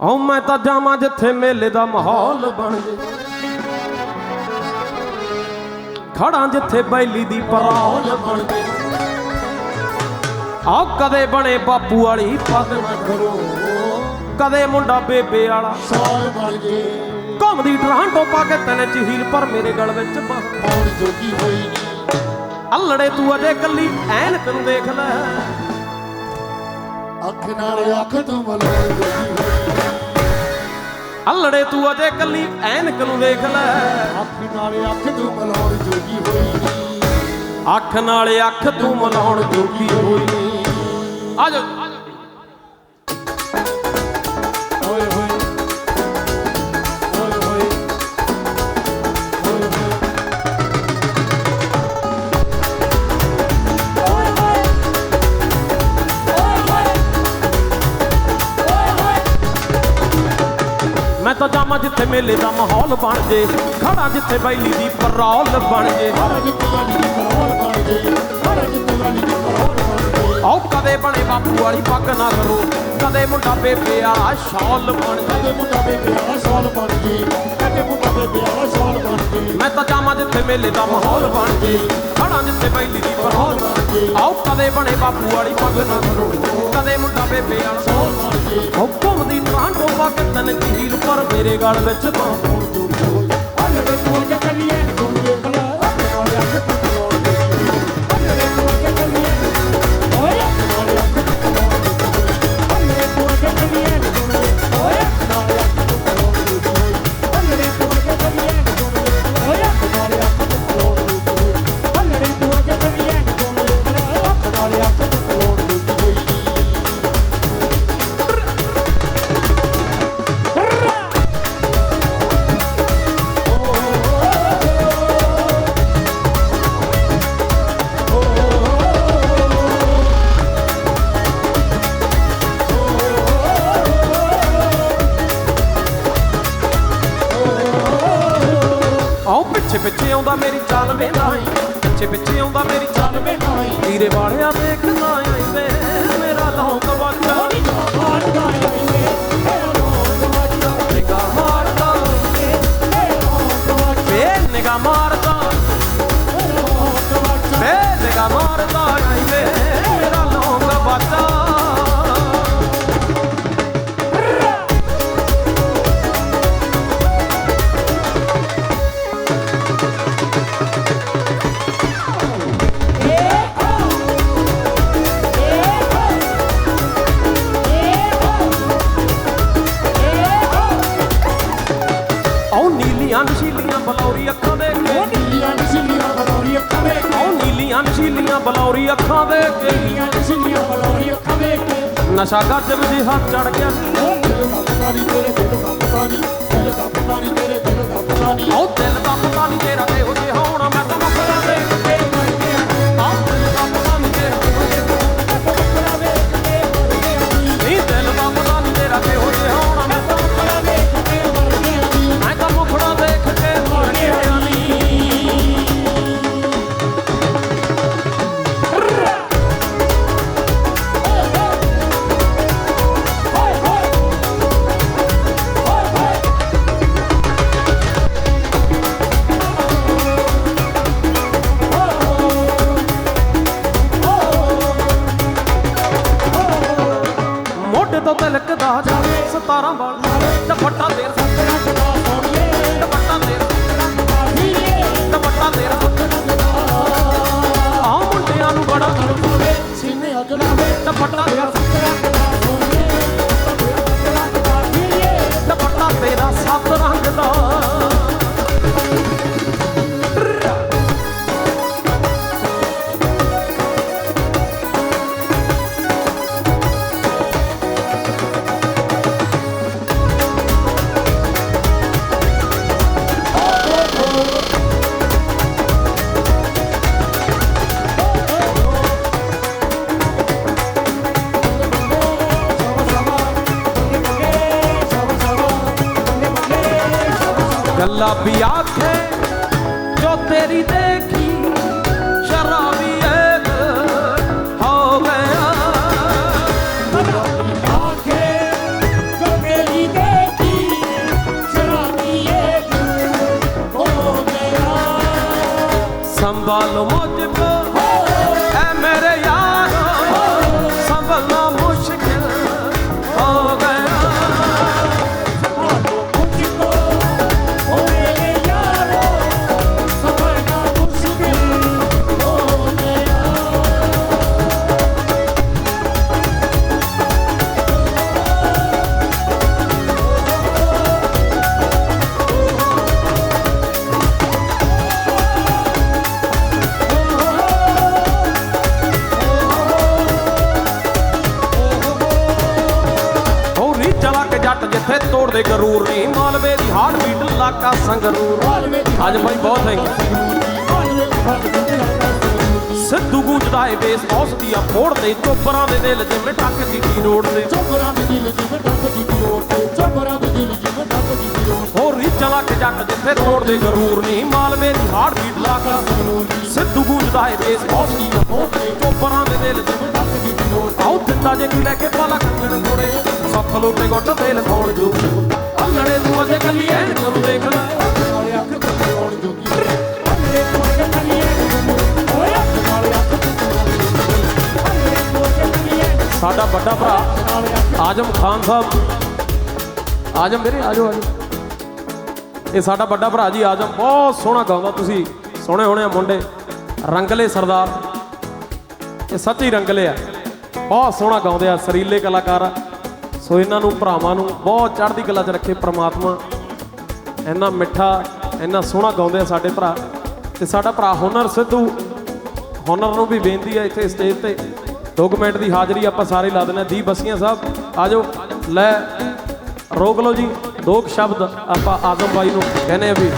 ਓ ਮੈਂ ਤਾਂ ਜਾਵਾਂ ਜਿੱਥੇ ਮੇਲੇ ਦਾ ਮਾਹੌਲ ਬਣ ਜੇ। ਖੜਾਂ ਜਿੱਥੇ ਬੈਲੀ ਦੀ ਪਰੌਲ ਬਣ ਜੇ। ਆਓ ਕਦੇ ਬਣੇ ਬਾਪੂ ਵਾਲੀ ਪੱਗ ਨਾ ਕਰੋ। ਕਦੇ ਮੁੰਡਾ ਬੇਬੇ ਵਾਲਾ ਸਾਲ ਬਣ ਜੇ। ਘੁੰਮਦੀ ਟਰਾਂਟੋ ਪਾ ਕੇ ਤਨੇ ਚਹੀਲ, ਪਰ ਮੇਰੇ ਗਲ ਵਿੱਚ ਬਸ ਜੋਗੀ ਹੋਈ ਨੀ। ਅੱਲੜੇ ਤੂੰ ਅਜੇ ਕੱਲੀ ਐਨ ਤੈਨੂੰ ਦੇਖ ਲੈ। ਅੱਖ ਨਾਲ ਅੱਖ ਤੋਂ ਮਲਾਉਣ ਜੋਗੀ ਹੋਈ ਨੀ ਅੱਲੜੇ ਤੂੰ ਅਜੇ ਕੱਲੀ ਐਨਕ ਨੂੰ ਦੇਖ ਲੈ। ਅੱਖ ਨਾਲ ਅੱਖ ਤੋਂ ਮਲਾਉਣ ਜੋਗੀ ਹੋਈ। ਨੀ ਅੱਖ ਨਾਲ ਅੱਖ ਤੂੰ ਮਲਾਉਣ ਜੋਗੀ ਹੋਈ। ਨੀ ਆ ਜਾ। ਤਾਂ ਜਾਵਾਂ ਜਿੱਥੇ ਮੇਲੇ ਦਾ ਮਾਹੌਲ ਬਣ ਜੇ। ਖੜਾ ਜਿੱਥੇ ਬੈਲੀ ਦੀ ਪਰੌਲ ਬਣ ਜੇ। ਆਓ ਕਦੇ ਬਣੇ ਬਾਪੂ ਵਾਲੀ ਪੱਗ ਨਾ ਕਰੋ। ਕਦੇ ਮੁੰਡਾ ਬੇਬੇ ਵਾਲਾ ਸ਼ਾਲ ਬਣ ਜੇ। ਕਦੇ ਮੁੰਡਾ ਬੇਬੇ ਵਾਲਾ ਸਾਲ ਬਣ ਜੇ। ਕਦੇ ਮੁੰਡਾ ਬੇਬੇ ਵਾਲਾ ਸਾਲ ਬਣ ਜੇ। ਮੈਂ ਤਾਂ ਜਾਵਾਂ ਜਿੱਥੇ ਮੇਲੇ ਦਾ ਮਾਹੌਲ ਬਣ ਜੇ। ਖੜਾ ਜਿੱਥੇ ਬੈਲੀ ਦੀ ਪਰੌਲ ਬਣ ਜੇ। ਆਓ ਕਦੇ ਬਣੇ ਬਾਪੂ ਵਾਲੀ ਪੱਗ ਨਾ ਕਰੋ। ਕਦੇ ਮੁੰਡਾ ਬੇਬੇ ਵਾਲਾ ਸਾਲ ਹੁਕਮ ਦੀ ਆਓ ਘੁੰਮਦੀ ਟਰਾਂਟੋ ਪਾ ਕੇ ਪਰ ਮੇਰੇ ਗਲ ਵਿੱਚ ਪਾ ਕੌਣ ਪਿੱਛੇ ਆਉਂਦਾ ਮੇਰੀ ਚਾਲ ਵੇਂਦਾ ਈ ਪਿੱਛੇ ਪਿੱਛੇ ਆਉਂਦਾ ਮੇਰੀ ਚਾਲ ਵੇਂਦਾ ਈ ਤੀਰੇ ਵਾਲਿਆ ਦੇਖਦਾ ਨਸ਼ੀਲੀਆਂ ਬਲੌਰੀ ਅੱਖਾਂ ਦੇ ਕੇ। ਨਸ਼ੀਲੀਆਂ ਬਲੌਰੀ ਅੱਖਾਂ ਵੇਖ ਕੇ। ਨਸ਼ਾ ਗੱਜਬ ਜਿਹਾ ਚੜ ਗਿਆ। ਨੀ। ਦਿਲ ਦਾ ਪਤਾ ਨਹੀਂ ਤੇਰੇ ਦਿਲ ਦਾ ਪਤਾ ਨਹੀਂ ਦਿਲ ਦਾ ਪਤਾ ਨਹੀਂ ਤੇਰੇ ਦਿਲ ਦਾ ਪਤਾ ਨਹੀਂ ਆਓ ਦਿਲ ਦਾ ਪਤਾ ਨਹੀਂ ਤੇਰਾ ਇਹੋ ਜਿਹਾ ਦੁਪੱਟਾ ਤੇਰਾ ਗੁਲਾਬੀ ਆਖੇ ਜੋ ਤੇਰੀ ਦੇਖੀ ਤੋੜਦੇ ਗਰੂਰ ਨਹੀਂ ਮਾਲਵੇ ਦੀ ਹਾਰਟ ਬੀਟ ਇਲਾਕਾ ਸੰਗਰੂਰ। ਅੱਜ ਬਾਈ ਬਹੁਤ ਥੈਂਕ ਯੂ ਸਿੱਧੂ ਗੂੰਜਦਾ ਏ ਬੇਸ ਬੌਸ ਦੀਆਂ ਫੋੜ ਦੇ ਚੋਪਰਾਂ ਦੇ ਦਿਲ ਜਿਵੇਂ ਟੱਕ ਦੀ ਨੋਟ ਦੇ ਚੋਪਰਾਂ ਦੇ ਦਿਲ ਜਿਵੇਂ ਡੱਬ ਦੀ ਰੋੜ ਤੇ ਚੋਪਰਾਂ ਦੇ ਦਿਲ ਜਿਵੇਂ ਡੱਬ ਦੀ ਰੋੜ ਹੋਰੀ ਚਲਾ ਕੇ ਜੱਟ ਜਿੱਥੇ ਤੋੜਦੇ ਗਰੂਰ ਨਹੀਂ ਮਾਲਵੇ ਦੀ ਹਾਰਟ ਬੀਟ ਇਲਾਕਾ ਸਿੱਧੂ ਗੂੰਜਦਾ ਏ ਬੇਸ ਬੌਸ ਦੀਆਂ ਫੋੜ ਦੇ ਚੋਪਰਾਂ ਦੇ ਦਿਲ ਜਿਵੇਂ ਸਾਡਾ ਵੱਡਾ ਭਰਾ ਆਜਮ ਖਾਨ ਸਾਹਿਬ। ਆਜਮ ਵੀਰੇ ਆਜੋ ਆਜੋ। ਇਹ ਸਾਡਾ ਵੱਡਾ ਭਰਾ ਜੀ ਆਜਮ। ਬਹੁਤ ਸੋਹਣਾ ਗਾਉਂਦਾ ਤੁਸੀਂ। ਸੋਹਣੇ ਹੋਣੇ ਮੁੰਡੇ। ਰੰਗਲੇ ਸਰਦਾਰ। ਇਹ ਸੱਚੀ ਰੰਗਲੇ ਆ ਬਹੁਤ ਸੋਹਣਾ ਗਾਉਂਦੇ ਆ, ਸਰੀਲੇ ਕਲਾਕਾਰ। ਆ ਸੋ ਇਹਨਾਂ ਨੂੰ, ਭਰਾਵਾਂ ਨੂੰ ਬਹੁਤ ਚੜ੍ਹਦੀ ਕਲਾ 'ਚ ਰੱਖੇ ਪ੍ਰਮਾਤਮਾ। ਇੰਨਾ ਮਿੱਠਾ, ਇੰਨਾ ਸੋਹਣਾ ਗਾਉਂਦੇ ਆ ਸਾਡੇ ਭਰਾ। ਤੇ ਸਾਡਾ ਭਰਾ ਹੁਨਰ ਸਿੱਧੂ, ਹੁਨਰ ਨੂੰ ਵੀ ਬੇਨਤੀ ਆ ਇੱਥੇ ਸਟੇਜ ਤੇ। 2 ਮਿੰਟ ਦੀ ਹਾਜ਼ਰੀ ਆਪਾਂ ਸਾਰੇ ਲਾ ਦਿੰਦੇ ਹਾਂ ਦੀ ਬਸੀਆਂ ਸਾਹਿਬ ਆਜੋ ਲੈ, ਰੋਕ ਲਓ ਜੀ। ਦੋ ਕੁ ਸ਼ਬਦ ਆਪਾਂ ਆਜ਼ਮ ਬਾਈ ਨੂੰ ਕਹਿੰਦੇ ਆ ਵੀ